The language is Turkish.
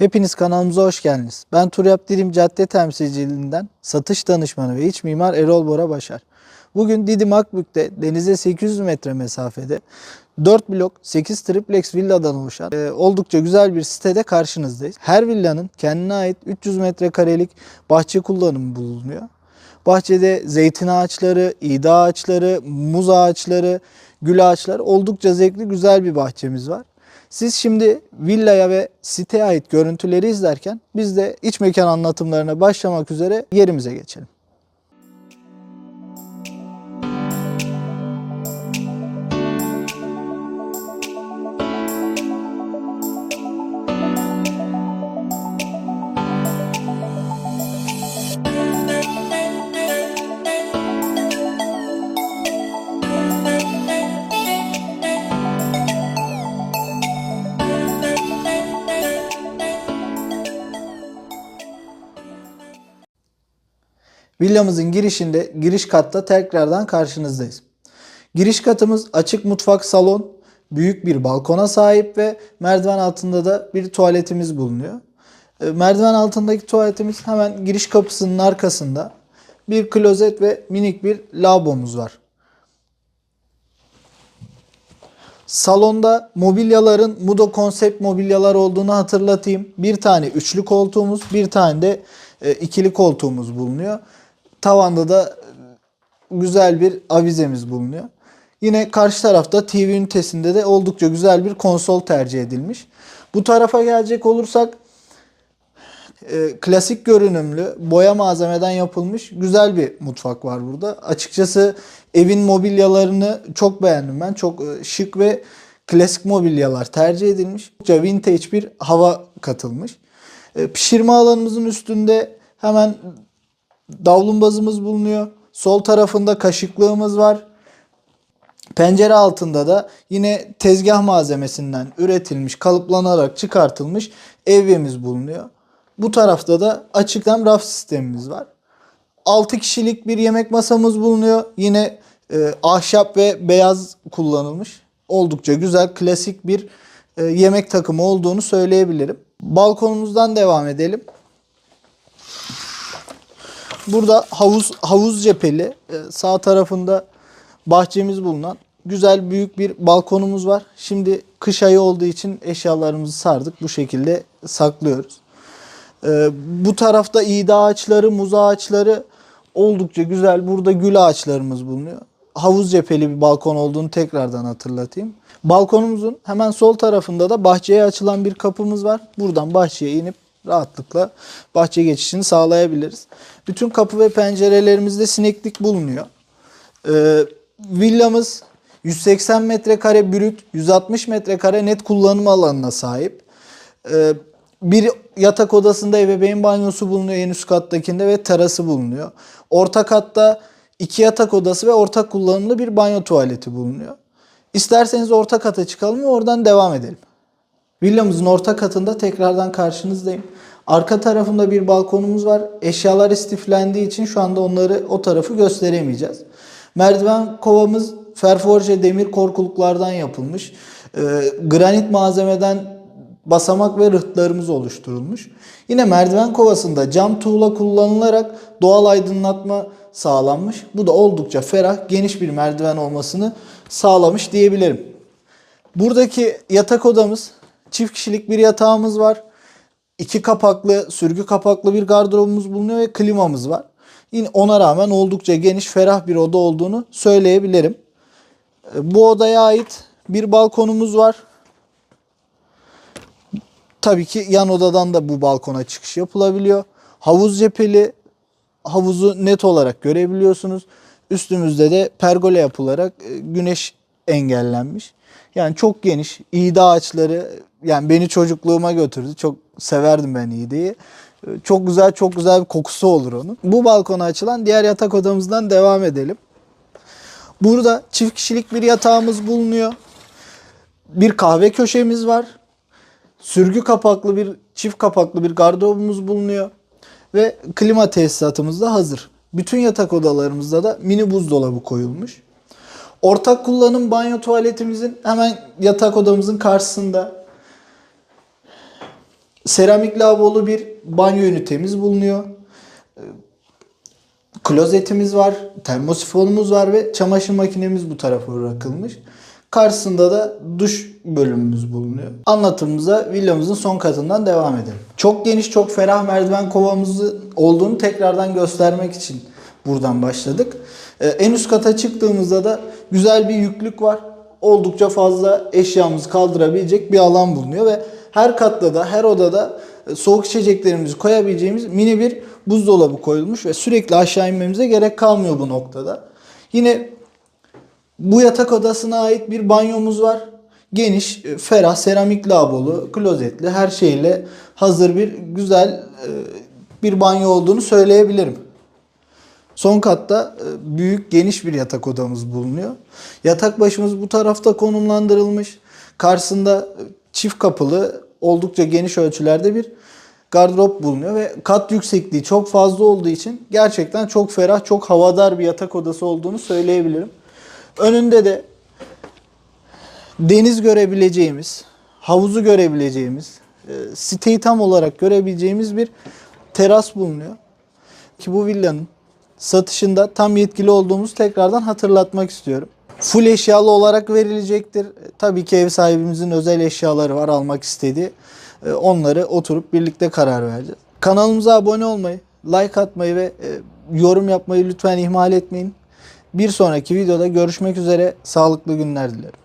Hepiniz kanalımıza hoş geldiniz. Ben Turyap Didim Cadde Temsilciliğinden satış danışmanı ve iç mimar Erol Bora Başar. Bugün Didim Akbük'te denize 800 metre mesafede 4 blok 8 triplex villadan oluşan e, oldukça güzel bir sitede karşınızdayız. Her villanın kendine ait 300 metrekarelik bahçe kullanımı bulunuyor. Bahçede zeytin ağaçları, iğde ağaçları, muz ağaçları, gül ağaçları oldukça zevkli güzel bir bahçemiz var. Siz şimdi villaya ve siteye ait görüntüleri izlerken biz de iç mekan anlatımlarına başlamak üzere yerimize geçelim. Villamızın girişinde giriş katta tekrardan karşınızdayız. Giriş katımız açık mutfak salon, büyük bir balkona sahip ve merdiven altında da bir tuvaletimiz bulunuyor. E, Merdiven altındaki tuvaletimiz hemen giriş kapısının arkasında. Bir klozet ve minik bir lavabomuz var. Salonda mobilyaların Mudo konsept mobilyalar olduğunu hatırlatayım. Bir tane üçlü koltuğumuz, bir tane de e, ikili koltuğumuz bulunuyor. Tavanda da güzel bir avizemiz bulunuyor. Yine karşı tarafta TV ünitesinde de oldukça güzel bir konsol tercih edilmiş. Bu tarafa gelecek olursak e, klasik görünümlü boya malzemeden yapılmış güzel bir mutfak var burada. Açıkçası evin mobilyalarını çok beğendim ben. Çok e, şık ve klasik mobilyalar tercih edilmiş. Oldukça Vintage bir hava katılmış. E, pişirme alanımızın üstünde hemen davlumbazımız bulunuyor. Sol tarafında kaşıklığımız var. Pencere altında da yine tezgah malzemesinden üretilmiş, kalıplanarak çıkartılmış evyemiz bulunuyor. Bu tarafta da açıktan raf sistemimiz var. 6 kişilik bir yemek masamız bulunuyor. Yine e, ahşap ve beyaz kullanılmış. Oldukça güzel, klasik bir e, yemek takımı olduğunu söyleyebilirim. Balkonumuzdan devam edelim. Burada havuz havuz cepheli e, sağ tarafında bahçemiz bulunan güzel büyük bir balkonumuz var. Şimdi kış ayı olduğu için eşyalarımızı sardık. Bu şekilde saklıyoruz. E, bu tarafta iğde ağaçları, muz ağaçları oldukça güzel. Burada gül ağaçlarımız bulunuyor. Havuz cepheli bir balkon olduğunu tekrardan hatırlatayım. Balkonumuzun hemen sol tarafında da bahçeye açılan bir kapımız var. Buradan bahçeye inip rahatlıkla bahçe geçişini sağlayabiliriz. Bütün kapı ve pencerelerimizde sineklik bulunuyor. Ee, villamız 180 metrekare brüt, 160 metrekare net kullanım alanına sahip. Ee, bir yatak odasında ebeveyn banyosu bulunuyor en üst kattakinde ve terası bulunuyor. Orta katta iki yatak odası ve ortak kullanımlı bir banyo tuvaleti bulunuyor. İsterseniz orta kata çıkalım ve oradan devam edelim. Villamızın orta katında tekrardan karşınızdayım. Arka tarafında bir balkonumuz var. Eşyalar istiflendiği için şu anda onları o tarafı gösteremeyeceğiz. Merdiven kovamız ferforje demir korkuluklardan yapılmış. Ee, granit malzemeden basamak ve rıhtlarımız oluşturulmuş. Yine merdiven kovasında cam tuğla kullanılarak doğal aydınlatma sağlanmış. Bu da oldukça ferah, geniş bir merdiven olmasını sağlamış diyebilirim. Buradaki yatak odamız çift kişilik bir yatağımız var. İki kapaklı, sürgü kapaklı bir gardırobumuz bulunuyor ve klimamız var. Yine ona rağmen oldukça geniş, ferah bir oda olduğunu söyleyebilirim. E, Bu odaya ait bir balkonumuz var. Tabii ki yan odadan da bu balkona çıkış yapılabiliyor. Havuz cepheli havuzu net olarak görebiliyorsunuz. Üstümüzde de pergola yapılarak e, güneş engellenmiş. Yani çok geniş. İğde ağaçları yani beni çocukluğuma götürdü. Çok severdim ben iğdeyi. E, Çok güzel çok güzel bir kokusu olur onun. Bu balkona açılan diğer yatak odamızdan devam edelim. Burada çift kişilik bir yatağımız bulunuyor. Bir kahve köşemiz var. Sürgü kapaklı bir çift kapaklı bir gardırobumuz bulunuyor. Ve klima tesisatımız da hazır. Bütün yatak odalarımızda da mini buzdolabı koyulmuş. Ortak kullanım banyo tuvaletimizin hemen yatak odamızın karşısında. Seramik lavabolu bir banyo ünitemiz bulunuyor. Ee, Klozetimiz var, termosifonumuz var ve çamaşır makinemiz bu tarafa bırakılmış. Karşısında da duş bölümümüz bulunuyor. Anlatımımıza villamızın son katından devam edelim. Çok geniş, çok ferah merdiven kovamızı olduğunu tekrardan göstermek için buradan başladık. Ee, en üst kata çıktığımızda da güzel bir yüklük var. Oldukça fazla eşyamızı kaldırabilecek bir alan bulunuyor ve her katta da her odada e, soğuk içeceklerimizi koyabileceğimiz mini bir buzdolabı koyulmuş ve sürekli aşağı inmemize gerek kalmıyor bu noktada. Yine bu yatak odasına ait bir banyomuz var. Geniş, e, ferah, seramik lavabolu, klozetli her şeyle hazır bir güzel e, bir banyo olduğunu söyleyebilirim. Son katta büyük geniş bir yatak odamız bulunuyor. Yatak başımız bu tarafta konumlandırılmış. Karşısında çift kapılı oldukça geniş ölçülerde bir gardırop bulunuyor ve kat yüksekliği çok fazla olduğu için gerçekten çok ferah, çok havadar bir yatak odası olduğunu söyleyebilirim. Önünde de deniz görebileceğimiz, havuzu görebileceğimiz, e, siteyi tam olarak görebileceğimiz bir teras bulunuyor. Ki bu villanın satışında tam yetkili olduğumuzu tekrardan hatırlatmak istiyorum. Full eşyalı olarak verilecektir. E, Tabii ki ev sahibimizin özel eşyaları var almak istediği. E, Onları oturup birlikte karar vereceğiz. Kanalımıza abone olmayı, like atmayı ve e, yorum yapmayı lütfen ihmal etmeyin. Bir sonraki videoda görüşmek üzere. Sağlıklı günler dilerim.